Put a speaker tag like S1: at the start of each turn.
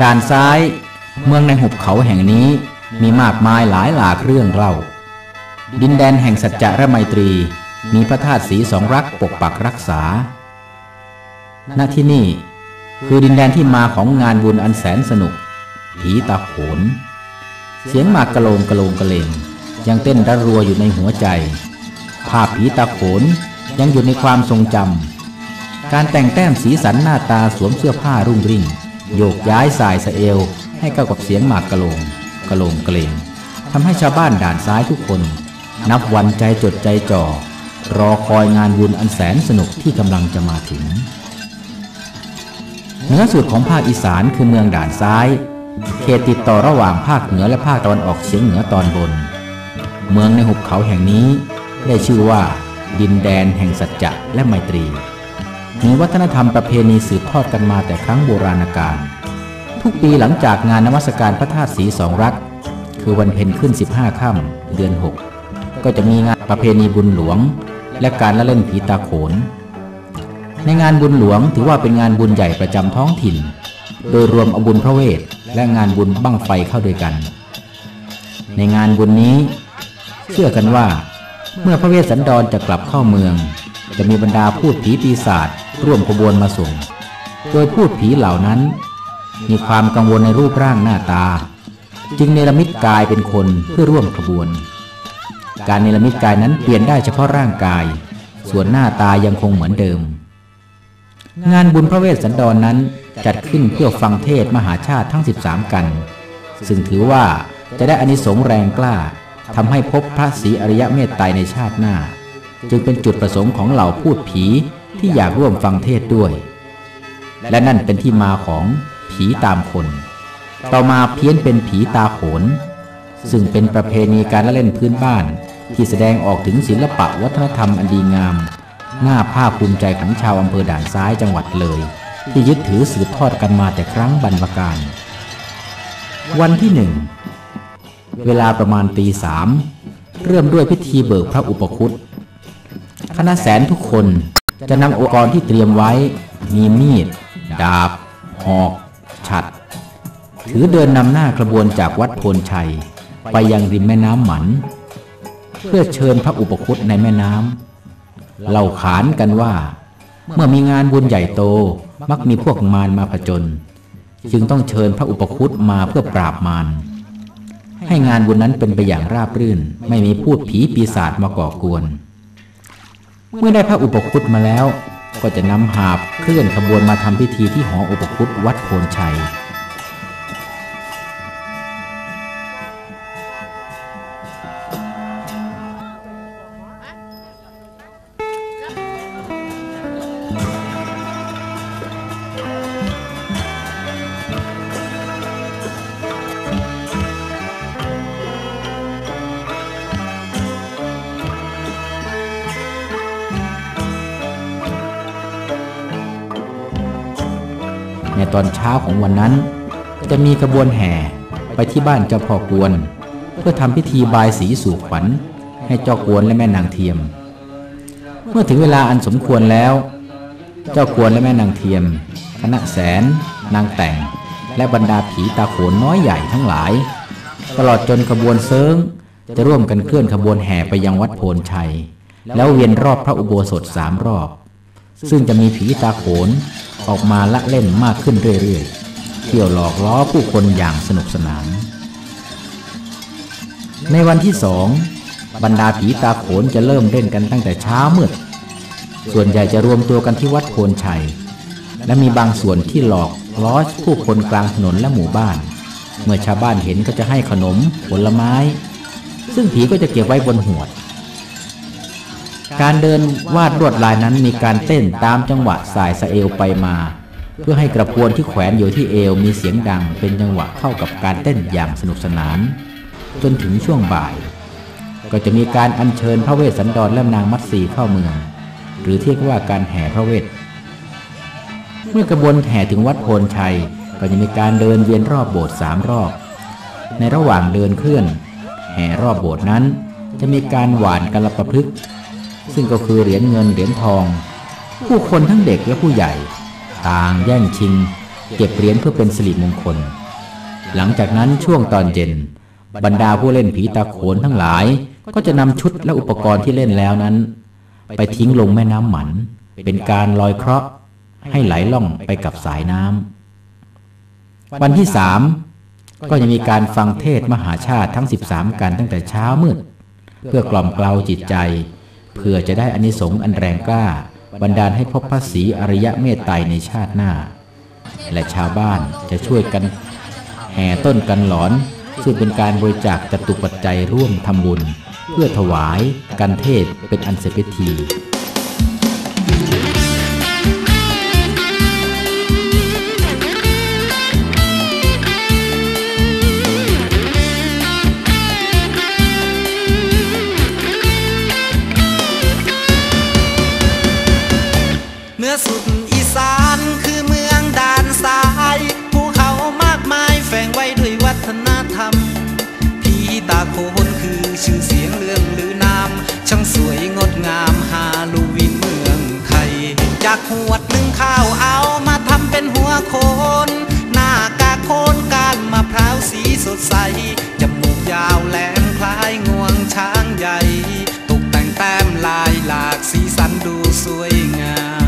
S1: ด่านซ้าย เมืองในหุบเขาแห่งนี้มีมากมายหลายหลากเรื่องเล่า ดินแดนแห่งสัจจะและไมตรี มีพระธาตุสีสองรักปกปักรักษา ณ ที่นี่คือดินแดนที่มาของงานบุญอันแสนสนุก ผีตาโขน เสียงหมากกะโลงกะโลงกะเลงยังเต้นระรัวอยู่ในหัวใจ ภาพผีตาโขนยังอยู่ในความทรงจำ การแต่งแต้มสีสันหน้าตาสวมเสื้อผ้ารุ่งริ่ง โยกย้ายสายสะเอว ให้เข้ากับเสียงหมากกะโลงกะโลงกะเลงทำให้ชาวบ้านด่านซ้ายทุกคน นับวันใจจดใจจ่อ รอคอยงานบุญอันแสนสนุกที่กำลังจะมาถึงเหนือสุดของภาคอีสานคือเมืองด่านซ้าย เขตติดต่อระหว่างภาคเหนือและภาคตะวันออกเฉียงเหนือตอนบน เมืองในหุบเขาแห่งนี้ได้ชื่อว่า ดินแดนแห่งสัจจะและไมตรี มีวัฒนธรรมประเพณีสืบทอดกันมาแต่ครั้งโบราณกาลทุกปีหลังจากงานนมัสการพระธาตุสีสองรัก คือวันเพ็ญขึ้น 15 ค่ำเดือน 6 ก็จะมีงานประเพณีบุญหลวง และการละเล่นผีตาโขน ในงานบุญหลวงถือว่าเป็นงานบุญใหญ่ประจำท้องถิ่น โดยรวมเอาบุญพระเวท และงานบุญบั้งไฟเข้าด้วยกัน ในงานบุญนี้ เชื่อกันว่า เมื่อพระเวสสันดรจะกลับเข้าเมือง จะมีบรรดาพูดผีปีศาจร่วมขบวนมาส่ง โดยพูดผีเหล่านั้น มีความกังวลในรูปร่างหน้าตา จึงเนรมิตกายเป็นคนเพื่อร่วมขบวน การเนรมิตกายนั้นเปลี่ยนได้เฉพาะร่างกาย ส่วนหน้าตายังคงเหมือนเดิม งานบุญพระเวสสันดรนนั้นจัดขึ้นเพื่อฟังเทศมหาชาติทั้ง 13 กัน ซึ่งถือว่าจะได้อานิสงส์แรงกล้าทำให้พบพระศรีอริยเมตไตรในชาติหน้า จึงเป็นจุดประสงค์ของเหล่าพูดผีที่อยากร่วมฟังเทศด้วย และนั่นเป็นที่มาของผีตามคน ต่อมาเพี้ยนเป็นผีตาโขน ซึ่งเป็นประเพณีการละเล่นพื้นบ้าน ที่แสดงออกถึงศิลปะวัฒนธรรมอันดีงาม หน่าภาคภูมิใจของชาวอำเภอด่านซ้ายจังหวัดเลย ที่ยึดถือสืบทอดกันมาแต่ครั้งบรรพการ วันที่หนึ่งเวลาประมาณตีสามเริ่มด้วยพิธีเบิกพระอุปคุต ณะแสนทุกคนจะนำอุปกรณ์ที่เตรียมไว้ มีมีด ดาบ หอก ฉัด ถือเดินนำหน้ากระบวนจากวัดโพนชัย ไปยังริมแม่น้ำหมัน เพื่อเชิญพระอุปคุตในแม่น้ำเล่าขานกันว่า เมื่อมีงานบุญใหญ่โตมักมีพวกมารมาผจญจึงต้องเชิญพระอุปคุตมาเพื่อปราบมารให้งานบุญนั้นเป็นไปอย่างราบรื่น ไม่มีพูดผีปีศาจมาก่อกวน เมื่อได้พระอุปคุตมาแล้ว ก็จะนำหาบเคลื่อนขบวนมาทำพิธีที่หออุปคุตวัดโพนชัย ตอนเช้าของวันนั้น จะมีขบวนแห่ไปที่บ้านเจ้าพ่อกวน เพื่อทำพิธีบายสีสู่ขวัญ ให้เจ้ากวนและแม่นางเทียม เมื่อถึงเวลาอันสมควรแล้ว เจ้ากวนและแม่นางเทียม คณะแสน นางแต่ง และบรรดาผีตาโขนน้อยใหญ่ทั้งหลาย ตลอดจนขบวนเซิงจะร่วมกันเคลื่อนขบวนแห่ไปยังวัดโพนชัย แล้วเวียนรอบพระอุโบสถสามรอบ ซึ่งจะมีผีตาโขน ออกมาละเล่นมากขึ้นเรื่อยๆ เที่ยวหลอกล้อผู้คนอย่างสนุกสนาน ในวันที่สองบรรดาผีตาโขนจะเริ่มเล่นกันตั้งแต่เช้ามืด ส่วนใหญ่จะรวมตัวกันที่วัดโพนชัย และมีบางส่วนที่หลอกล้อผู้คนกลางถนนและหมู่บ้าน เมื่อชาวบ้านเห็นก็จะให้ขนมผลไม้ ซึ่งผีก็จะเก็บไว้บนหัวด การเดินวาดลวดลายนั้นมีการเต้นตามจังหวะสายสะเอวไปมา เพื่อให้กระพวนที่แขวนอยู่ที่เอวมีเสียงดังเป็นจังหวะเข้ากับการเต้นอย่างสนุกสนาน จนถึงช่วงบ่าย ก็จะมีการอัญเชิญพระเวสสันดรและนางมัตสีเข้าเมือง หรือที่เรียกว่าการแห่พระเวทเมื่อกระบวนแห่ถึงวัดโพนชัย ก็จะมีการเดินเวียนรอบโบสถ์สามรอบ ในระหว่างเดินเคลื่อน แห่รอบโบสถ์นั้น จะมีการหวานกระประพฤกษ์ ซึ่งก็คือเหรียญเงินเหรียญทอง ผู้คนทั้งเด็กและผู้ใหญ่ ต่างแย่งชิง เก็บเหรียญเพื่อเป็นสิริมงคล หลังจากนั้นช่วงตอนเย็น บรรดาผู้เล่นผีตาโขนทั้งหลาย ก็จะนำชุดและอุปกรณ์ที่เล่นแล้วนั้น ไปทิ้งลงแม่น้ำหมัน เป็นการลอยเคราะห์ให้ไหลล่องไปกับสายน้ำวันที่สามก็ยังมีการฟังเทศมหาชาติทั้ง 13 กันตั้งแต่เช้ามืด เพื่อกล่อมเกลาจิตใจ เพื่อจะได้อานิสงส์อันแรงกล้า บันดาลให้พบพระศรีอริยะเมตไตรในชาติหน้า และชาวบ้านจะช่วยกันแห่ต้นกันหลอน ซึ่งเป็นการบริจาคจตุปัจจัยร่วมทำบุญ เพื่อถวายกันเทศเป็นอันเสร็จพิธี
S2: อสุดอีสานคือเมืองด่านซายภูเขามากมายแฝงไว้ด้วยวัฒนธรรมพี่ตาโคนคือชื่อเสียงเรื่องหรือนามช่างสวยงดงามฮาโลวีนเมืองไทยจากหวดหนึ่งข้าวเอามาทำเป็นหัวโคนหน้ากาโคนการมะพร้าวสีสดใสจมูกยาวแหลมคล้ายงวงช้างใหญ่ ตกแต่งแต้มลายหลากสีสันดูสวยงาม